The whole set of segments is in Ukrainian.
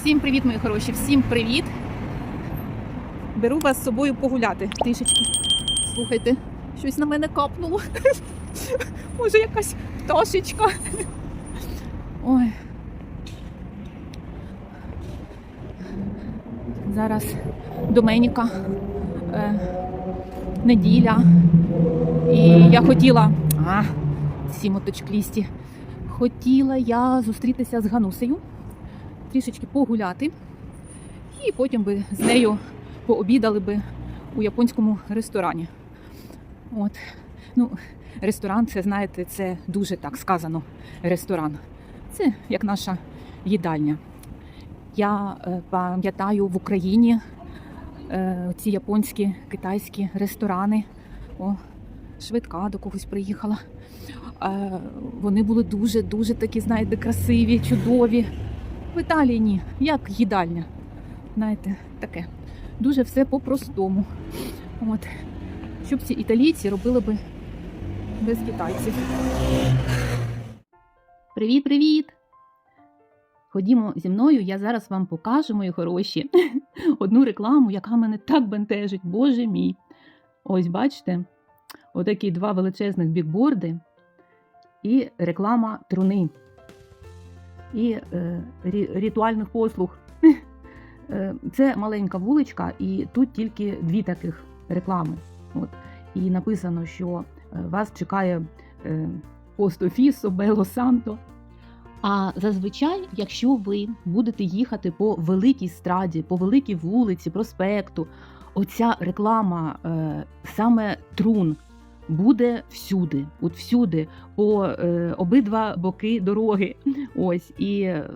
Всім привіт, мої хороші, всім привіт. Беру вас з собою погуляти трішечки. Слухайте, щось на мене капнуло. Може, якась пташечка. Ой. Зараз Доменіка. Е, неділя. І я хотіла. А, ці моточклісті. Хотіла я зустрітися з Ганусею, трішечки погуляти, і потім би з нею пообідали би у японському ресторані. От. Ну, ресторан, це знаєте, це дуже так сказано. Ресторан. Це як наша їдальня. Я е, пам'ятаю в Україні е, ці японські китайські ресторани. О, швидка до когось приїхала. Е, вони були дуже дуже такі, знаєте, красиві, чудові. В Італії ні, як їдальня. Знаєте, таке. Дуже все по-простому. От. Щоб ці італійці робили би без китайців. Привіт, привіт! Ходімо зі мною, я зараз вам покажу, мої хороші, одну рекламу, яка мене так бентежить, боже мій. Ось бачите, отакі два величезних бікборди і реклама труни, і е, ритуальних послуг. Е, Це маленька вуличка, і тут тільки дві таких реклами. От. І написано, що е, вас чекає пост офісу Бело Санто. А зазвичай, якщо ви будете їхати по великій страді, по великій вулиці, проспекту, оця реклама саме трун буде всюди, от всюди, по е, обидва боки дороги. Ось і е,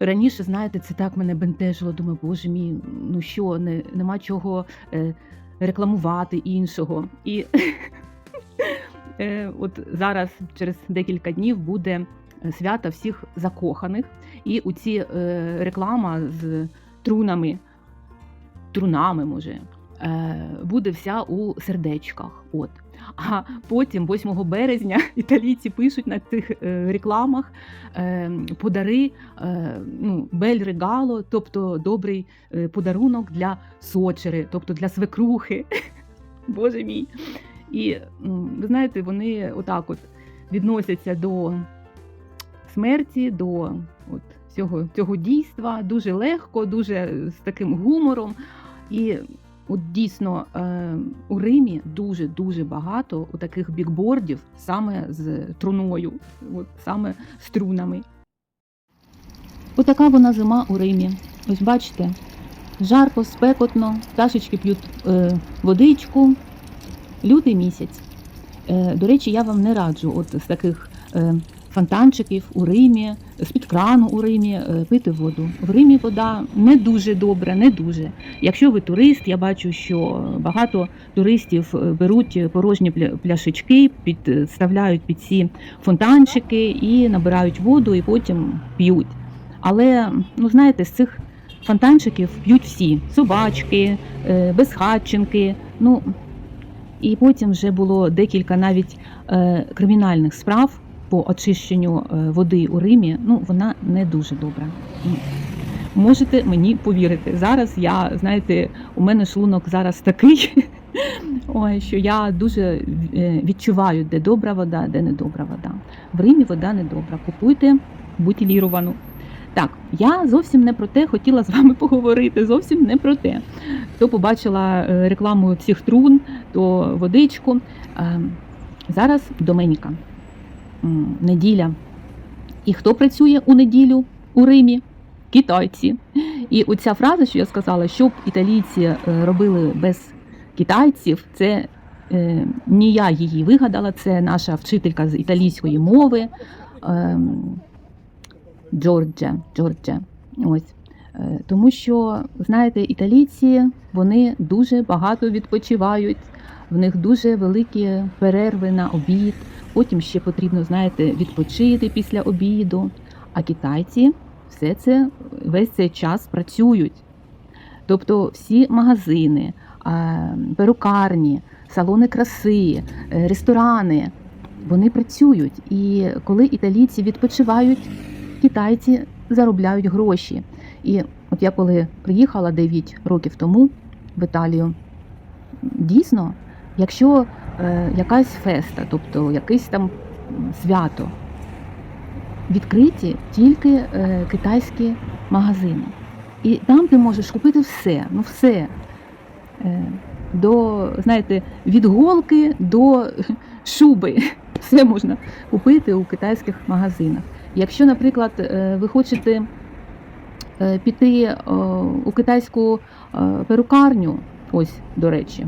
раніше, знаєте, це так мене бентежило. Думаю, боже мій, ну що, не, нема чого е, рекламувати іншого. І е, от зараз, через декілька днів, буде свята всіх закоханих, і у ці е, реклама з трунами, трунами, може, буде вся у сердечках. От. А потім, 8 березня, італійці пишуть на цих е, рекламах е, подари, е, ну, бель регало, тобто добрий е, подарунок для сочери, тобто для свекрухи. Боже мій. І ви знаєте, вони отак от відносяться до смерті, до от, цього, цього дійства дуже легко, дуже з таким гумором. І от дійсно е, у Римі дуже дуже багато таких бікбордів саме з труною, от, саме з трунами. Отака вона зима у Римі. Ось бачите, жарко, спекотно, пташечки п'ють е, водичку. Лютий місяць. Е, до речі, я вам не раджу от з таких фонтанчиків у Римі, з-під крану у Римі е, пити воду. В Римі вода не дуже добра, не дуже. Якщо ви турист, я бачу, що багато туристів е, беруть порожні пля- пляшечки, підставляють під ці фонтанчики і набирають воду, і потім п'ють. Але ну знаєте, з цих фонтанчиків п'ють всі собачки, е, безхатченки. Ну і потім вже було декілька навіть е, кримінальних справ по очищенню е, води у Римі. Ну вона не дуже добра. Можете мені повірити. Зараз я, знаєте, у мене шлунок зараз такий, ой, що я дуже е, відчуваю, де добра вода, де не добра вода. В Римі вода не добра. Купуйте бутиліровану. Так, я зовсім не про те хотіла з вами поговорити. Зовсім не про те. То побачила е, рекламу цих трун, то водичку. Е, Зараз Доменіка. Неділя. І хто працює у неділю у Римі? Китайці. І оця фраза, що я сказала, щоб італійці е, робили без китайців, це е, не я її вигадала, це наша вчителька з італійської мови. ем, Джорджа. Джорджа. Ось. Е, Тому що, знаєте, італійці вони дуже багато відпочивають, в них дуже великі перерви на обід. Потім ще потрібно, знаєте, відпочити після обіду. А китайці все це весь цей час працюють. Тобто всі магазини, перукарні, салони краси, е, ресторани, вони працюють. І коли італійці відпочивають, китайці заробляють гроші. І от я коли приїхала 9 років тому в Італію, дійсно, якщо е, якась феста, тобто якесь там свято, відкриті тільки е, китайські магазини. І там ти можеш купити все, ну все. Е, до, знаєте, від голки до шуби. Все можна купити у китайських магазинах. Якщо, наприклад, ви хочете піти у китайську перукарню, ось, до речі,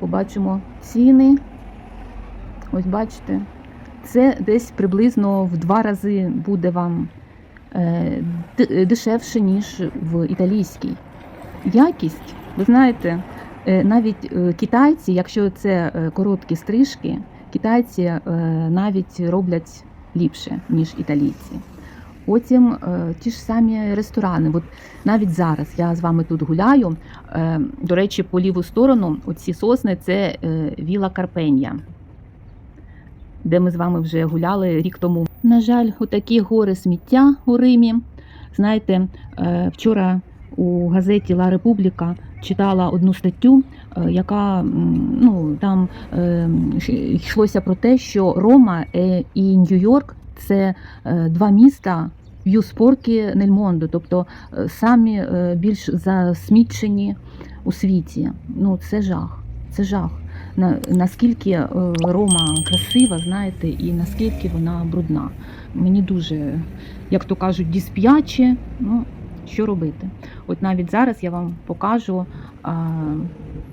побачимо ціни. Ось бачите, це десь приблизно в два рази буде вам е, дешевше, ніж в італійській. Якість, ви знаєте, е, навіть е, китайці, якщо це короткі стрижки, китайці навіть роблять ліпше, ніж італійці. Потім е, ті ж самі ресторани. От навіть зараз я з вами тут гуляю. Е, До речі, по ліву сторону оці сосни це е, Віла Карпенія, де ми з вами вже гуляли рік тому. На жаль, отакі гори сміття у Римі. Знаєте, вчора у газеті Ла Републіка читала одну статтю, яка ну там йшлося про те, що Рома і Нью-Йорк це е, два міста в спорки Нельмондо, тобто е, самі е, більш засмічені у світі. Ну це жах. Це жах. На, наскільки Рома красива, знаєте, і наскільки вона брудна. Мені дуже, як то кажуть, дісп'яче. Ну, що робити? От навіть зараз я вам покажу.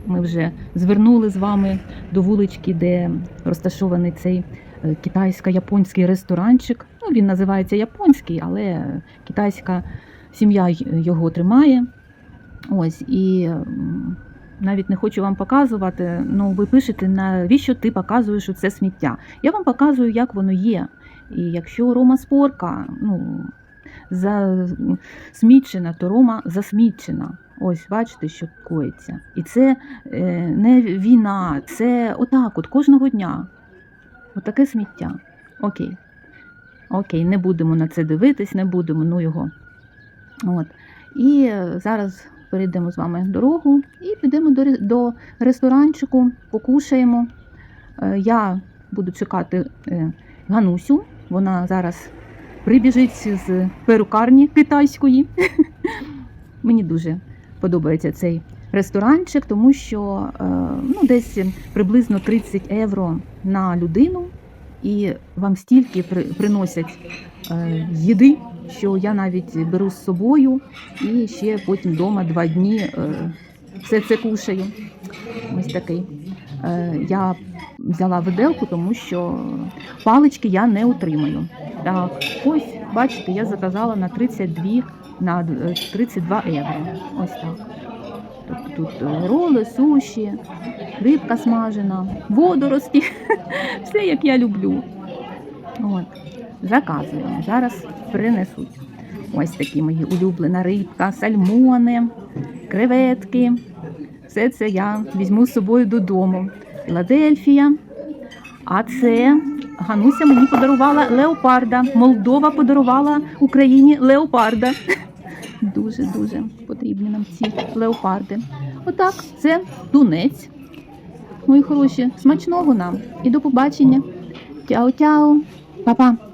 Ми вже звернули з вами до вулички, де розташований цей китайсько-японський ресторанчик. Ну, він називається японський, але китайська сім'я його тримає. Ось і навіть не хочу вам показувати. Ну, ви пишете, навіщо ти показуєш це сміття? Я вам показую, як воно є. І якщо Рома спорка, ну засмічена, то Рома засмічена. Ось бачите, що коїться. І це е, не війна, це отак, от кожного дня. Отаке сміття. Окей. Окей, не будемо на це дивитись, не будемо, ну його. От. І е, зараз перейдемо з вами дорогу і підемо до, до ресторанчику, покушаємо. Е, Я буду чекати е, Ганусю. Вона зараз прибіжить з перукарні китайської. Мені дуже подобається цей ресторанчик, тому що ну, десь приблизно 30 євро на людину, і вам стільки при, приносять е, їди, що я навіть беру з собою і ще потім вдома два дні е, все це кушаю. Ось такий. Е, я взяла виделку, тому що палички я не отримаю. Так, ось, бачите, я заказала на 32, на е, 32 євро. Ось так. Тут е, роли, суші, рибка смажена, водорості, все як я люблю. От. Заказуємо. Зараз принесуть. Ось такі мої улюблена рибка, сальмони, креветки. Все це я візьму з собою додому. Філадельфія. А це Гануся мені подарувала леопарда. Молдова подарувала Україні леопарда. Дуже дуже потрібні нам ці леопарди. Отак, це тунець. Мої хороші, смачного нам і до побачення. Тяо-тяо, Па-па.